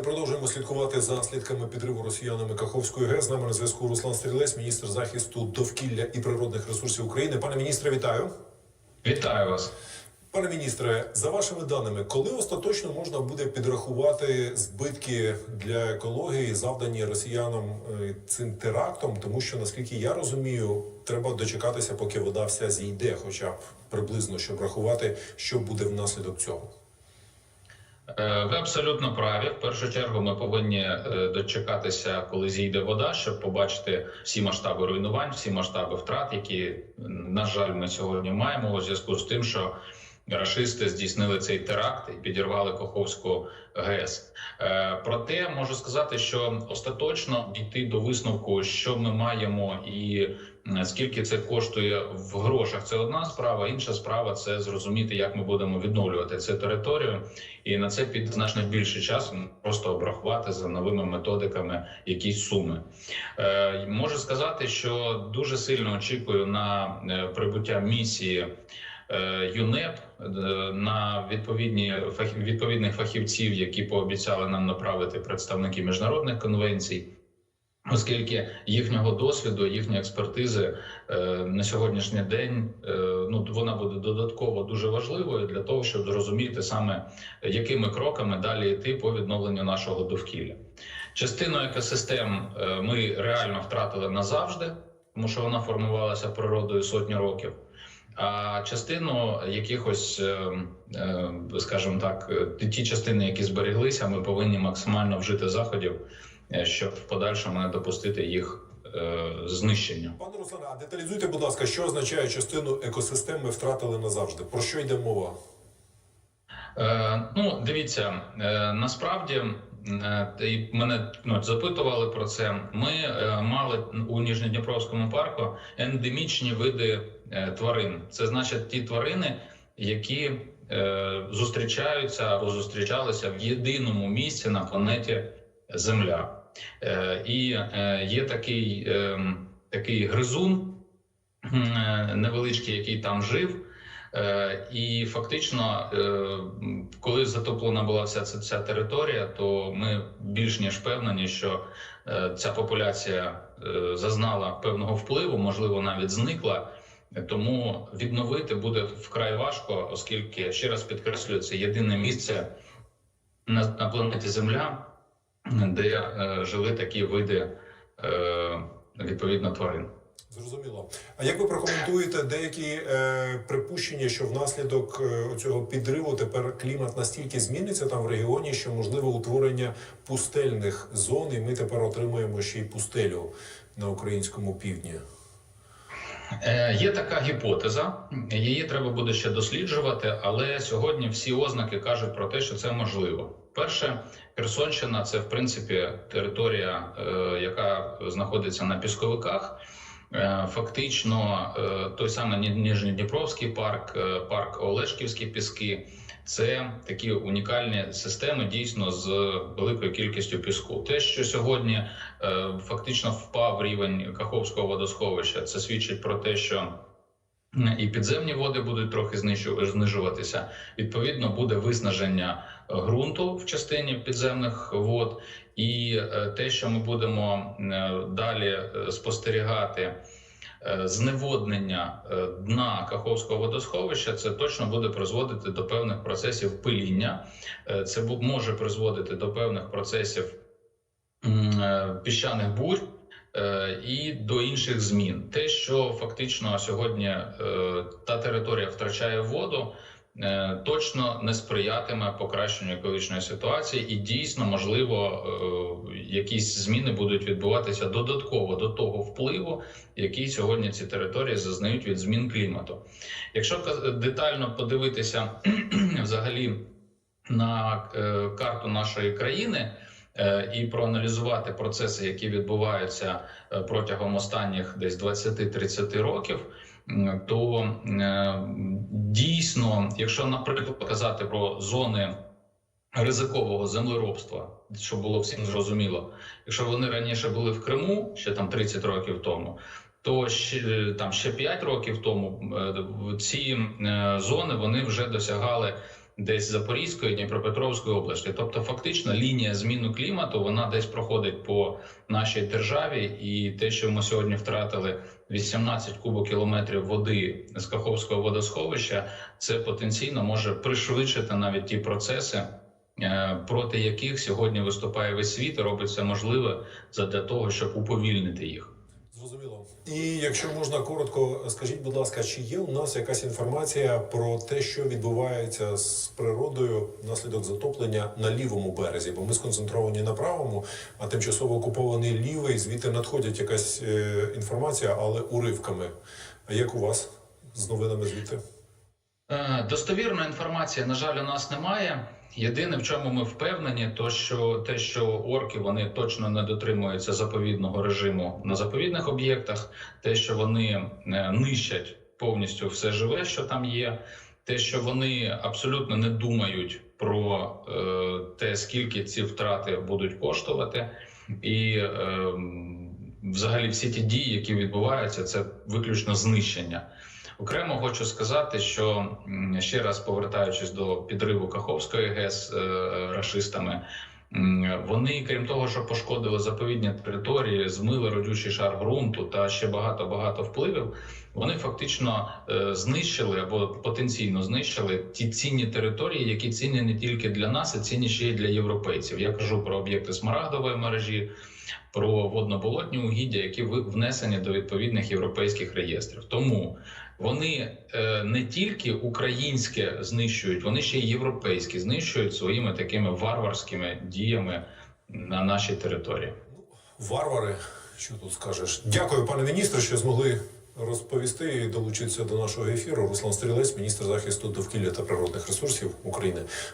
Ми продовжуємо слідкувати за наслідками підриву росіянами Каховської ГЕС. З нами на зв'язку Руслан Стрілець, міністр захисту довкілля і природних ресурсів України. Пане міністре, вітаю. Вітаю вас. Пане міністре, за вашими даними, коли остаточно можна буде підрахувати збитки для екології, завдані росіянам е, цим терактом? Тому що наскільки я розумію, треба дочекатися, поки вода вся зійде, хоча б приблизно, щоб рахувати, що буде внаслідок цього. Е, Ви абсолютно праві. В першу чергу ми повинні е, дочекатися, коли зійде вода, щоб побачити всі масштаби руйнувань, всі масштаби втрат, які на жаль ми сьогодні маємо у зв'язку з тим, що рашисти здійснили цей теракт і підірвали Каховську ГЕС. Е, Проте можу сказати, що остаточно дійти до висновку, що ми маємо, і скільки це коштує в грошах, це одна справа. Інша справа це зрозуміти, як ми будемо відновлювати цю територію. І на це піде значно більше часу, просто обрахувати за новими методиками якісь суми. Е, можу сказати, що дуже сильно очікую на е, прибуття місії. е, ЮНЕП е, на відповідні відповідних фахівців, які пообіцяли нам направити представники міжнародних конвенцій, оскільки їхнього досвіду, їхньої експертизи е, на сьогоднішній день е, ну вона буде додатково дуже важливою для того, щоб зрозуміти саме якими кроками далі йти по відновленню нашого довкілля. Частину екосистем е, ми реально втратили назавжди, тому що вона формувалася природою сотні років. А частину якихось, е, е, скажімо так, е, ті частини, які збереглися, ми повинні максимально вжити заходів, е, щоб в подальшому не допустити їх е, знищення. Пане Руслане, а деталізуйте, будь ласка, що означає частину екосистем ми втратили назавжди? Про що йде мова? Е, ну, дивіться, е, насправді і мене ну, запитували про це. Ми е, мали у Ніжньодніпровському парку ендемічні види е, тварин. Це значить ті тварини, які е, зустрічаються або зустрічалися в єдиному місці на планеті Земля. Е, і е, є такий, е, такий гризун е, невеличкий, який там жив. Е, І фактично, е, коли затоплена була вся ця, ця територія, то ми більш ніж впевнені, що е, ця популяція зазнала певного впливу, можливо, навіть зникла. Тому відновити буде вкрай важко, оскільки ще раз підкреслюю, це єдине місце на, на планеті Земля, де е, жили такі види е, відповідно тварин. Зрозуміло. А як ви прокоментуєте деякі е, припущення, що внаслідок е, цього підриву тепер клімат настільки зміниться там в регіоні, що можливо утворення пустельних зон, і ми тепер отримаємо ще й пустелю на українському півдні? Е, Є така гіпотеза, її треба буде ще досліджувати, але сьогодні всі ознаки кажуть про те, що це можливо. Перше, Херсонщина це в принципі територія, е, яка знаходиться на пісковиках. Е, Фактично, е, той самий Ні- Ніжньодніпровський парк, е, парк Олешківські піски. Це такі унікальні системи дійсно з великою кількістю піску. Те, що сьогодні фактично впав рівень Каховського водосховища, це свідчить про те, що і підземні води будуть трохи знижуватися. Відповідно, буде виснаження ґрунту в частині підземних вод, і е, те, що ми будемо е, далі е, спостерігати. Зневоднення дна Каховського водосховища це точно буде призводити до певних процесів пиління. Це може призводити до певних процесів піщаних бурь і до інших змін. Те, що фактично сьогодні та територія втрачає воду. Е, Точно не сприятиме покращенню екологічної ситуації, і дійсно можливо е, якісь зміни будуть відбуватися додатково до того впливу, який сьогодні ці території зазнають від змін клімату. Якщо детально подивитися взагалі на е, карту нашої країни і проаналізувати процеси, які відбуваються е, протягом останніх десь 20-30 років. То е, дійсно, якщо, наприклад, казати про зони ризикового землеробства, щоб було всім зрозуміло, якщо вони раніше були в Криму ще там 30 років тому, то ще там ще 5 років тому е, ці е, зони вони вже досягали десь Запорізької, Дніпропетровської області. Тобто, фактично, лінія зміни клімату вона десь проходить по нашій державі, і те, що ми сьогодні втратили 18 кубокілометрів води з Каховського водосховища, це потенційно може пришвидшити навіть ті процеси. е, Проти яких сьогодні виступає весь світ і робить все можливе задля того, щоб уповільнити їх. Зрозуміло. І якщо можна коротко, скажіть, будь ласка, чи є у нас якась інформація про те, що відбувається з природою внаслідок затоплення на лівому березі? Бо ми сконцентровані на правому, а тимчасово окупований лівий, звідти надходять якась е, інформація, але уривками. А як у вас з новинами звідти? Е, Достовірної інформації, на жаль, у нас немає. Єдине, в чому ми впевнені, то що те, що орки вони точно не дотримуються заповідного режиму на заповідних об'єктах, те, що вони е, нищать повністю все живе, що там є, те, що вони абсолютно не думають про е, те, скільки ці втрати будуть коштувати, і е, взагалі всі ті дії, які відбуваються, це виключно знищення. Окремо хочу сказати, що ще раз повертаючись до підриву Каховської ГЕС е, рашистами, вони, крім того, що пошкодили заповідні території, змили родючий шар ґрунту та ще багато багато впливів. Вони фактично е, знищили або потенційно знищили ті цінні території, які цінні не тільки для нас, а цінні ще й для європейців. Я кажу про об'єкти смарагдової мережі, про водноболотні угіддя, які внесені до відповідних європейських реєстрів. Тому вони е, не тільки українське знищують, вони ще й європейське знищують своїми такими варварськими діями на нашій території. Варвари, що тут скажеш? Дякую, пане міністре, що змогли розповісти і долучитися до нашого ефіру. Руслан Стрілець, міністр захисту довкілля та природних ресурсів України,